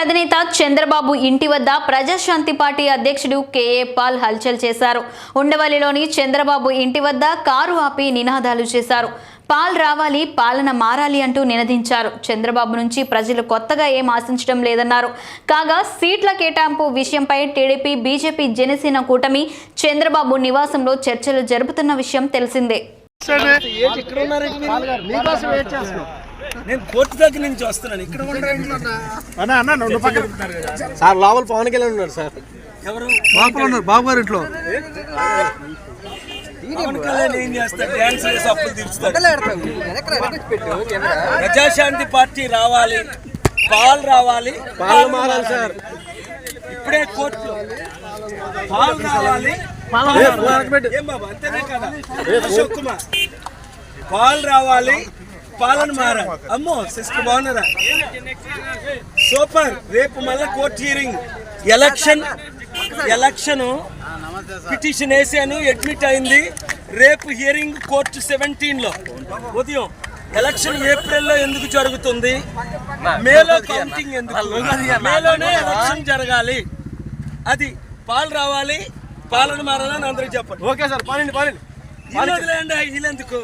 అధినేత చంద్రబాబు ఇంటి వద్ద ప్రజాశాంతి పార్టీ అధ్యక్షుడు కేఏ పాల్ హల్చల్ చేశారు. ఉండవల్లిలోని చంద్రబాబు ఇంటి వద్ద కారు ఆపి నినాదాలు చేశారు. పాల్ రావాలి పాలన మారాలి అంటూ నినదించారు. చంద్రబాబు నుంచి ప్రజలు కొత్తగా ఏం ఆశించడం లేదన్నారు. కాగా సీట్ల కేటాయింపు విషయంపై టీడీపీ బీజేపీ జనసేన కూటమి చంద్రబాబు నివాసంలో చర్చలు జరుపుతున్న విషయం తెలిసిందే. నేను కోర్టు దగ్గర నుంచి వస్తున్నాను. ఇక్కడ అన్న అన్న పక్కన. సార్ లోపల పవన్ కళ్యాణ్ ఉన్నారు సార్. ఎవరు? లోపల ఉన్నారు బాబు గారి ఇంట్లో. పవన్ కళ్యాణ్ ఏం చేస్తాడు? డ్యాన్స్ చేసి అప్పులు తీర్చుతాడు ప్రజాశాంతి పార్టీ రావాలి. పాల్ రావాలి. పాలన మారాలి సార్. ఇప్పుడే కోర్టు పాల్ రావాలి. ఏ, పాలన పెట్టు. ఏం బాబా అంతేనే కదా? అశోక్ కుమార్. పాల్ రావాలి. పాలన మారాలి అమ్మో సిస్టర్ బాగున్నారా? సూపర్. రేపు మళ్ళీ court hearing election election petition వేసాను అడ్మిట్ అయింది. రేపు హియరింగ్ కోర్టు సెవెంటీన్లో. ఉదయం. ఎలక్షన్ ఏప్రిల్లో ఎందుకు జరుగుతుంది? మేలో కౌంటింగ్ ఎందుకు? మేలోనే ఎలక్షన్ జరగాలి. అది పాలు రావాలి పాలన మారాలని అందరికి చెప్పండి. ఓకే సార్ పాలండి పాలండి. వదిలేయండి వీళ్ళెందుకు